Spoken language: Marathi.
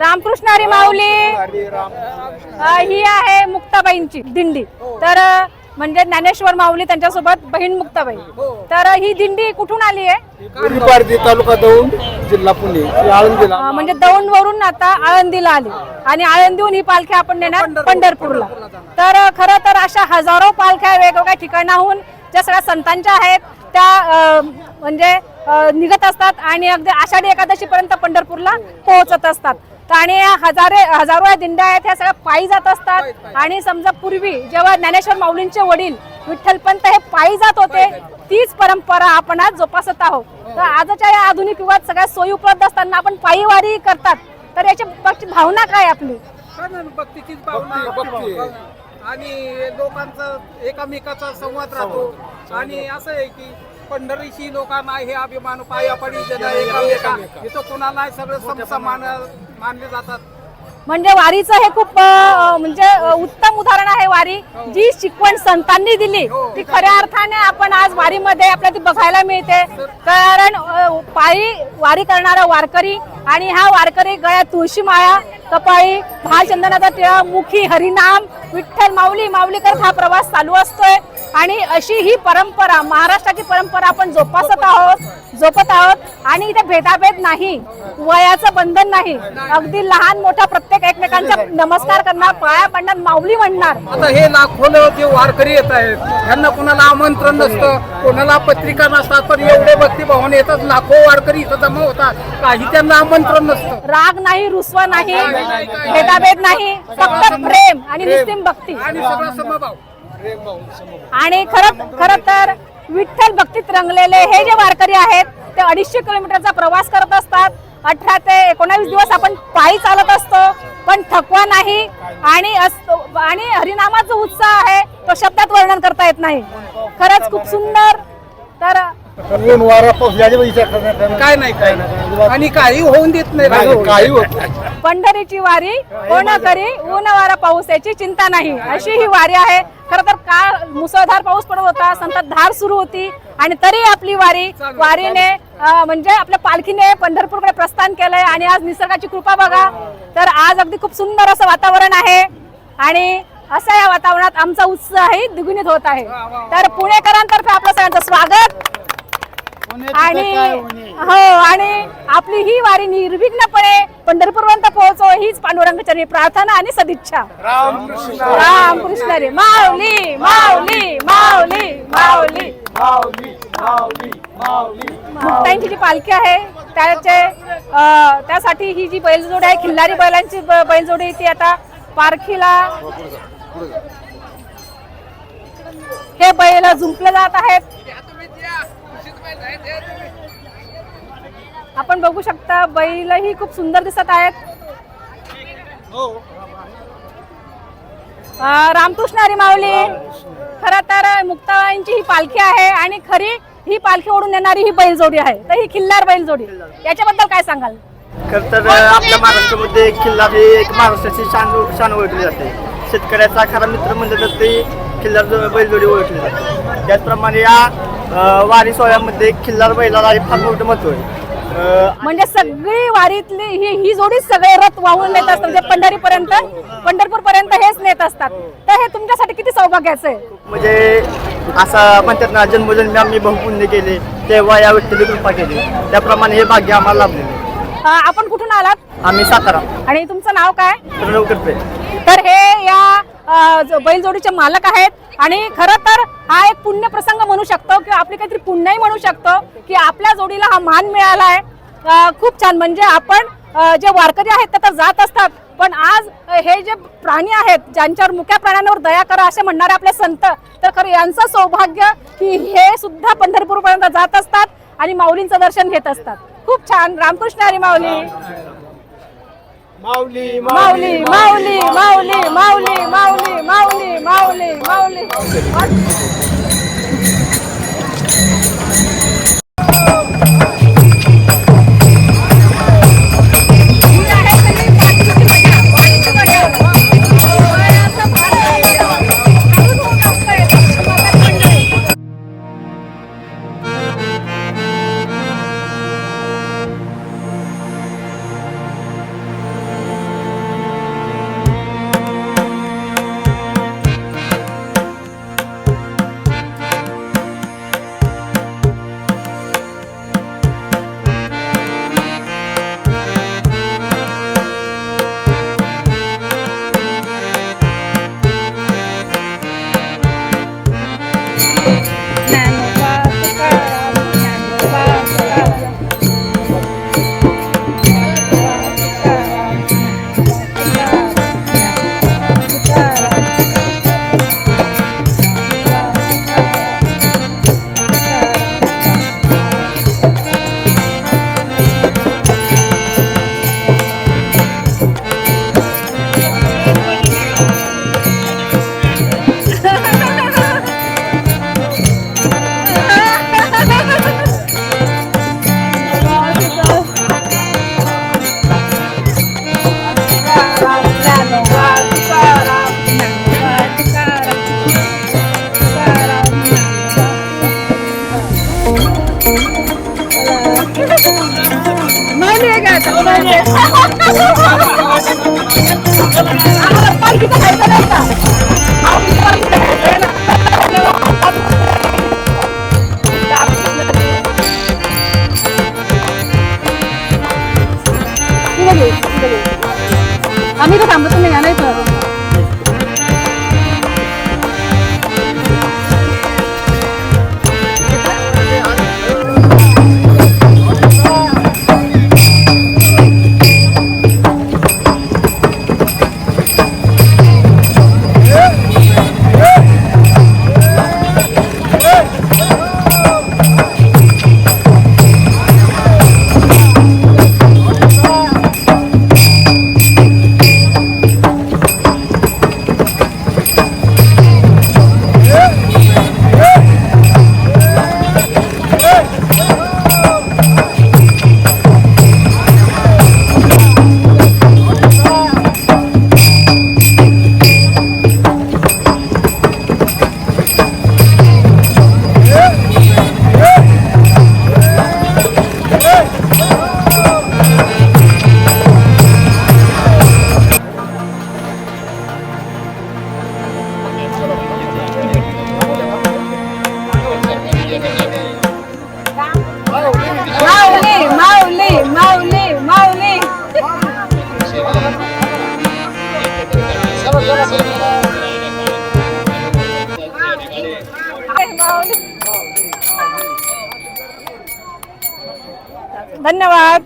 रामकृष्ण हरी माऊली. ही आहे मुक्ताबाईंची दिंडी. तर म्हणजे ज्ञानेश्वर माऊली त्यांच्यासोबत बहीण मुक्ताबाई. तर ही दिंडी कुठून आली आहे? तालुका दौंड जिल्हा पुणे. म्हणजे दौंड वरून आता आळंदीला आली. आणि आळंदीहून ही पालखी आपण नेणार पंढरपूरला. तर खरं तर अशा हजारो पालख्या वेगवेगळ्या ठिकाणाहून ज्या सगळ्या संतांच्या आहेत त्या म्हणजे निघत असतात आणि अगदी आषाढी एकादशी पर्यंत पंढरपूरला पोहोचत असतात. तर आणि या हजारे हजारो या दिंड्या आहेत ह्या सगळ्या पायी जात असतात. आणि समजा पूर्वी जेव्हा ज्ञानेश्वर माऊलींचे वडील विठ्ठलपंत हे पायी जात होते तीच परंपरा आपण आज जोपासत आहोत. तर आजच्या या आधुनिक युगात सगळ्या सोयी उपलब्ध असताना आपण पायी वारी करतात. तर याची भावना काय आपली? आणि लोकांचा एकामेकाचा संवाद राहतो. आणि असं आहे की पंढरीशी लोकांना हे अभिमान पाया पडी देणं एकामेका. इथं कुणाला सगळं समसमान मानले जातात. म्हणजे वारीचं हे खूप म्हणजे उत्तम उदाहरण आहे वारी. जी शिकवण संतांनी दिली ती खऱ्या अर्थाने आपण आज वारीमध्ये आपल्याला ती बघायला मिळते. कारण पायी वारी करणारा वारकरी आणि हा वारकरी गळ्यात तुळशी माळा कपाळी भालचंदनाचा टिळा मुखी हरिनाम विठ्ठल माऊली माऊली करत हा प्रवास चालू असतोय. आणि अशी ही परंपरा महाराष्ट्राची परंपरा आपण जोपासत आहोत जोपत आहोत. आणि इथे भेदाभेद नाही वयाचं बंधन नाही. अगदी लहान मोठा प्रत्येक एकमेकांचा नमस्कार करणार पाया पडणार माऊली म्हणणार. आता हे लाखो जे वारकरी येत आहेत ह्यांना कुणाला आमंत्रण नसतं कोणाला पत्रिका नसतात पण एवढे भक्तिभावाने येतात लाखो वारकरी इथं जमा होतात. काही त्यांना आमंत्रण नसतं. राग नाही रुसवा नाही भेदाभेद नाही फक्त प्रेम आणि निस्तीम भक्ती. आणि सगळा समभाव. आणि खरं खरं तर विठ्ठल भक्तीत रंगलेले हे जे वारकरी आहेत ते अडीचशे किलोमीटरचा प्रवास करत असतात. अठरा ते एकोणावीस दिवस आपण पायी चालत असतो पण थकवा नाही. आणि असतो आणि हरिनामाचा उत्साह आहे तो शब्दात वर्णन करता येत नाही. खरंच खूप सुंदर. तर काय नाही काय नाही. आणि काही होऊन देत नाही नाही, राघव. काही होत नाही. पंढरीची वारी कोण करी ऊन वारा पाऊस याची चिंता नाही. अशी ही वारी आहे. खरं तर काळ मुसळधार पाऊस पडत होता संततधार सुरू होती आणि तरी आपली वारी वारीने म्हणजे आपल्या पालखीने पंढरपूरकडे प्रस्थान केलंय आणि आज निसर्गाची कृपा बघा. तर आज अगदी खूप सुंदर असं वातावरण आहे आणि अशा या वातावरणात आमचा उत्साहही द्विगुणित होत आहे. तर पुणेकरांतर्फे आपलं सगळ्यांचं स्वागत. आणि हो आणि आपली ही वारी निर्विघ्नपणे पंढरपूरपर्यंत पोहोचो हीच पांडुरंगचरणी प्रार्थना आणि सदिच्छा. रामकृष्ण. रामकृष्ण रे. माऊली माऊली माऊली माऊली. माऊली माऊली माऊली. मुक्ताईंची जी पालखी आहे त्याचे त्यासाठी ही जी बैलजोडी आहे खिल्लारी बैलांची बैलजोडी ती आता पारखीला हे बैल झुंपले जात आहेत. आपण बघू शकता बैलही खूप सुंदर दिसत आहेत. अं, रामकृष्ण हरी माऊली खरं तर मुक्ताबाईंची ही पालखी आहे आणि खरी ही पालखी ओढून नेणारी ही बैलजोडी आहे. तर ही खिल्लार बैलजोडी. याच्याबद्दल काय सांगाल? खरं तर आपल्या महाराष्ट्रामध्ये किल्ला ही एक महाराष्ट्राची शान शान ओळखली जाते. शेतकऱ्याचा खरा मित्र म्हणलं तर ते खिल्लार जो- बैलजोडी ओळखली जाते. त्याचप्रमाणे या वारी सोहळ्यामध्ये खिल्लार बैलाला फार मोठं महत्त्व आहे म्हणजे सगळी वारीतली ही ही जोडीच सगळे रथ वाहून नेत असतात म्हणजे पंढरीपर्यंत पंढरपूर पर्यंत हेच नेत असतात. तर हे तुमच्यासाठी किती सौभाग्याचं आहे? म्हणजे असं म्हणतात ना जन्मजन्मी आम्ही बहुपुण्य केले तेव्हा या व्यक्तीने कृपा केली. त्याप्रमाणे हे भाग्य आम्हाला लाभलेले. अं, आपण कुठून आलात? आम्ही सातारा. आणि तुमचं नाव काय? प्रणव करते तर हे या बैलजोडीचे मालक आहेत. आणि खरं तर हा एक पुण्य प्रसंग म्हणू शकतो किंवा आपली काहीतरी पुण्यही म्हणू शकतो की आपल्या जोडीला हा मान मिळाला आहे खूप छान. म्हणजे आपण जे वारकरी आहेत त्या तर जात असतात. पण आज हे जे प्राणी आहेत ज्यांच्यावर मुक्या प्राण्यांवर दया करा असे म्हणणारे आपले संत तर खरं यांचं सौभाग्य की हे सुद्धा पंढरपूरपर्यंत जात असतात आणि माऊलींचं दर्शन घेत असतात. खूप छान. रामकृष्ण हरी माऊली. माऊली माऊली माऊली माऊली माऊली. माऊली माऊली माऊली माऊली आम्हाला पालखीचं खायचं नाही का आम्हाला पालखीचं खायचं ठीक आहे, ठीक आहे. आम्ही तर थांबतो नाही या धन्यवाद